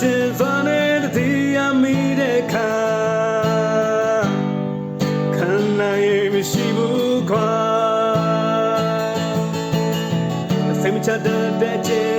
စဉ်စွာနဲ့တတိယမိတဲ့ခါခံနိုင်ရမရှိဘူးခွာစိတ်မချတဲ့ချင်း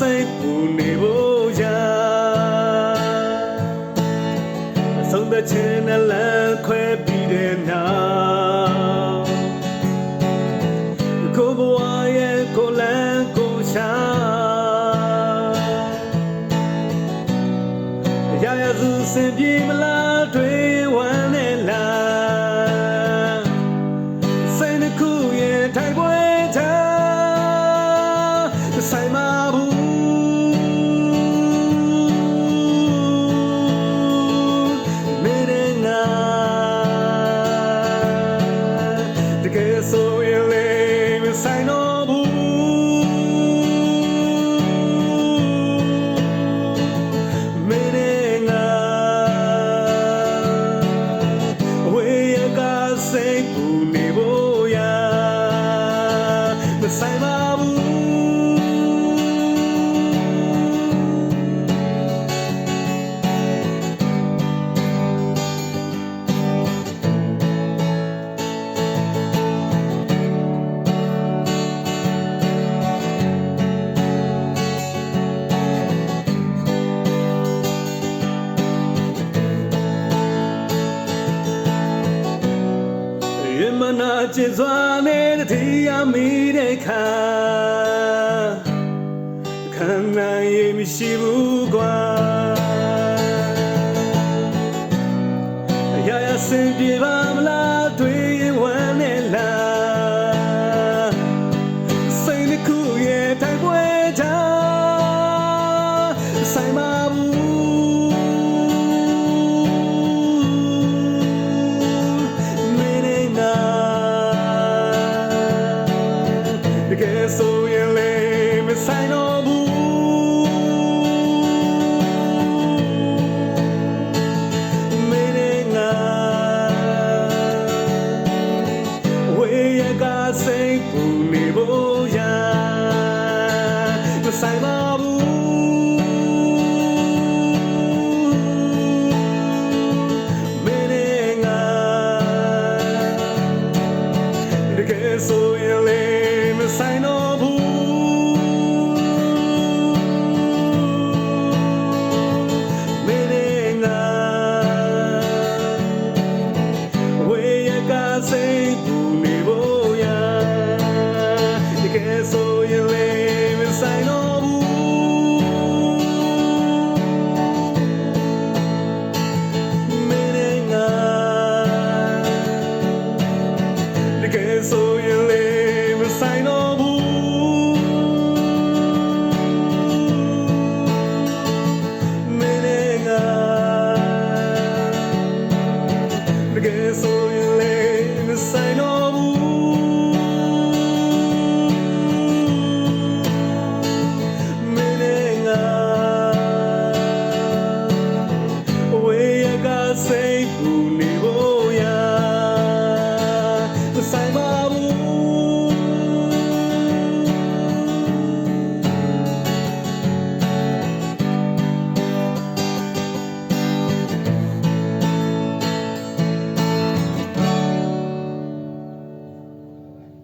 စိတ်ပူနေဖို့ရာအဆုံးသတ်ခြင်းနဲ့လမ်းခွဲပြီးတဲ့နောက်ကိုယ်ဘဝရဲ့ကိုယ်လမ်းကိုယ်ရှာရရစုစင်ပြေမလားတွေ့ မဆို နာကျင်စွာနဲ့တတိယမိတဲ့ခါခံနိုင်ရမရှိဘူးကွာအရာရာစင်ပြေပါ ဆိုင်ပါဘူးမင်းနဲ့ငါတကယ်ဆိုရင်လေမဆိုင်တော့